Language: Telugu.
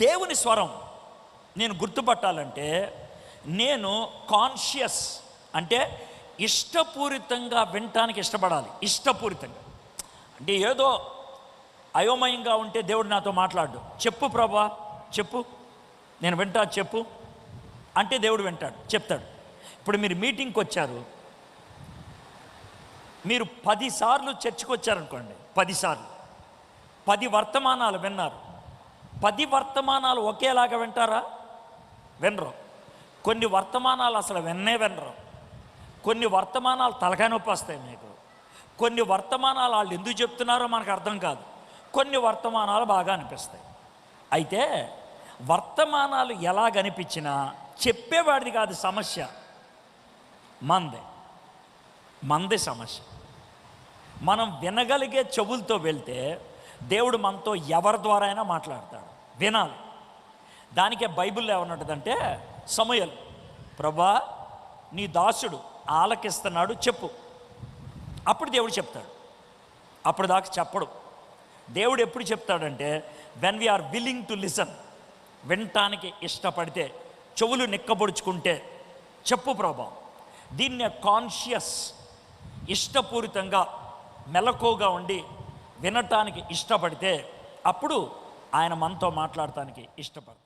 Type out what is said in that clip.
దేవుని స్వరం నేను గుర్తుపట్టాలంటే నేను కాన్షియస్ అంటే ఇష్టపూరితంగా వినటానికి ఇష్టపడాలి. ఇష్టపూరితంగా. అంటే ఏదో అయోమయంగా ఉంటే దేవుడు నాతో మాట్లాడు. చెప్పు ప్రభా చెప్పు. నేను వింటా చెప్పు. అంటే దేవుడు వింటాడు చెప్తాడు. ఇప్పుడు మీరు మీటింగ్కి వచ్చారు. మీరు పదిసార్లు చర్చకు వచ్చారనుకోండి. పదిసార్లు పది వర్తమానాలు విన్నారు. పది వర్తమానాలు ఒకేలాగా వింటారా? వినరు. కొన్ని వర్తమానాలు అసలు విన్నే వినరు. కొన్ని వర్తమానాలు తలకాయ నొప్పి వస్తాయి మీకు. కొన్ని వర్తమానాలు వాళ్ళు ఎందుకు చెప్తున్నారో మనకు అర్థం కాదు. కొన్ని వర్తమానాలు బాగా అనిపిస్తాయి. అయితే వర్తమానాలు ఎలా కనిపించినా చెప్పేవాడిది కాదు సమస్య. మందే. మందే సమస్య. మనం వినగలిగే చెవులతో వెళ్తే దేవుడు మనతో ఎవరి ద్వారా అయినా మాట్లాడతాడు. వినాలి. దానికే బైబిల్లో ఏమన్నట్టుదంటే సమయలు ప్రభా నీ దాసుడు ఆలకిస్తున్నాడు చెప్పు. అప్పుడు దేవుడు చెప్తాడు. అప్పుడు దాకా చెప్పడు. దేవుడు ఎప్పుడు చెప్తాడంటే when we are willing to listen వినటానికి ఇష్టపడితే చెవులు నిక్కబొడుచుకుంటే చెప్పు ప్రభా. దీన్నే కాన్షియస్ ఇష్టపూరితంగా మెలకువగా ఉండి వినటానికి ఇష్టపడితే అప్పుడు ఆయన మనతో మాట్లాడటానికి ఇష్టపడతాడు